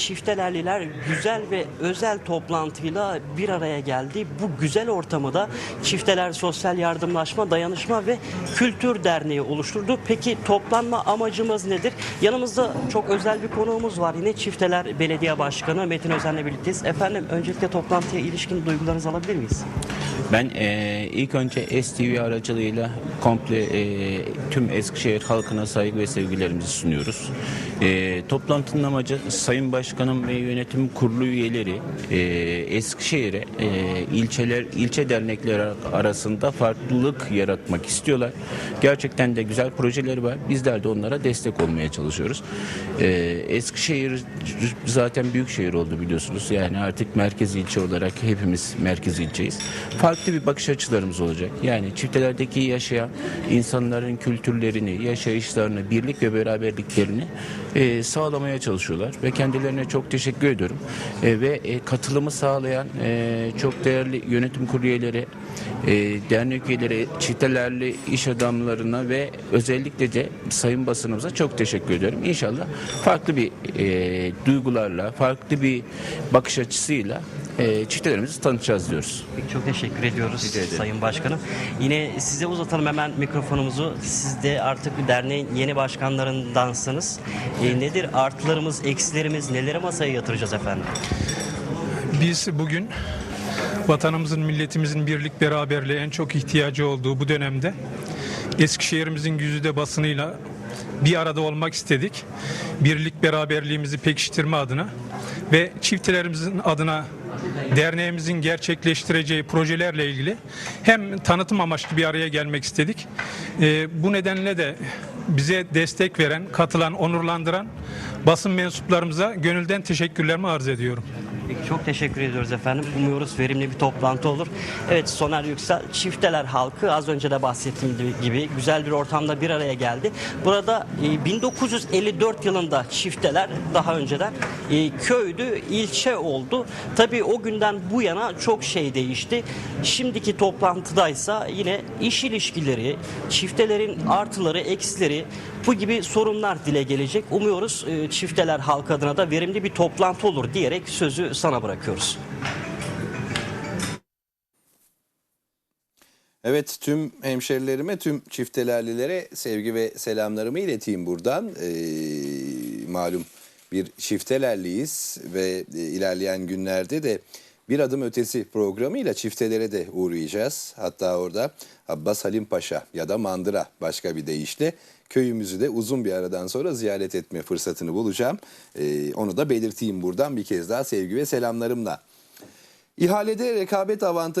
çiftelerliler güzel ve özel toplantıyla bir araya geldi. Bu güzel ortamı da Çifteler Sosyal Yardımlaşma, Dayanışma ve Kültür Derneği oluşturdu. Peki toplanma amacımız nedir? Yanımızda çok özel bir konuğumuz var. Yine Çifteler Belediye Başkanı Metin Özen'le birlikteyiz. Efendim öncelikle toplantıya ilişkin duygularınızı alabilir miyiz? Ben e, ilk önce STV aracılığıyla komple e, tüm Eskişehir halkına saygı ve sevgilerimizi sunuyoruz. E, toplantının amacı Sayın Başkanım ve yönetim kurulu üyeleri e, Eskişehir'e e, ilçeler ilçe dernekler arasında farklılık yaratmak istiyorlar. Gerçekten de güzel projeleri var. Bizler de onlara destek olmaya çalışıyoruz. E, Eskişehir zaten büyük şehir oldu biliyorsunuz. Yani artık merkez ilçe olarak hepimiz merkez ilçeyiz. Farklı bir bakış açılarımız olacak. Yani çiftelerdeki yaşayan insanların kültürlerini, yaşayışlarını, birlik ve beraberliklerini e, sağlamaya çalışıyorlar ve kendilerine çok teşekkür ediyorum. E, ve e, katılımı sağlayan e, çok değerli yönetim kurulu üyeleri, e, dernek üyeleri, çiftelerli iş adamlarına ve özellikle de sayın basınımıza çok teşekkür ediyorum. İnşallah farklı bir e, duygularla, farklı bir bakış açısıyla e, çiftelerimizi tanıtacağız diyoruz. Çok teşekkür ediyoruz. Sayın Başkanım. Yine size uzatalım hemen mikrofonumuzu. Siz de artık derneğin yeni başkanlarındansınız. E, nedir artılarımız, eksilerimiz, neleri masaya yatıracağız efendim? Biz bugün vatanımızın, milletimizin birlik beraberliğe en çok ihtiyacı olduğu bu dönemde Eskişehir'imizin güzide basınıyla bir arada olmak istedik. Birlik beraberliğimizi pekiştirme adına ve çiftçilerimizin adına derneğimizin gerçekleştireceği projelerle ilgili hem tanıtım amaçlı bir araya gelmek istedik. Ee, bu nedenle de bize destek veren, katılan, onurlandıran basın mensuplarımıza gönülden teşekkürlerimi arz ediyorum. Peki, çok teşekkür ediyoruz efendim. Umuyoruz verimli bir toplantı olur. Evet Soner Yüksel, çifteler halkı az önce de bahsettiğim gibi güzel bir ortamda bir araya geldi. Burada e, 1954 yılında çifteler daha önceden e, köydü, ilçe oldu. Tabii o günden bu yana çok şey değişti. Şimdiki toplantıdaysa yine iş ilişkileri, çiftelerin artıları, eksileri bu gibi sorunlar dile gelecek. Umuyoruz e, çifteler halk adına da verimli bir toplantı olur diyerek sözü sana bırakıyoruz. Evet tüm hemşerilerime, tüm çiftelerlilere sevgi ve selamlarımı ileteyim buradan. Ee, malum bir çiftelerliyiz ve e, ilerleyen günlerde de bir adım ötesi programıyla çiftelere de uğrayacağız. Hatta orada Abbas Halim Paşa ya da Mandıra başka bir deyişle köyümüzü de uzun bir aradan sonra ziyaret etme fırsatını bulacağım. Ee, onu da belirteyim buradan bir kez daha sevgi ve selamlarımla. İhalede rekabet avantajı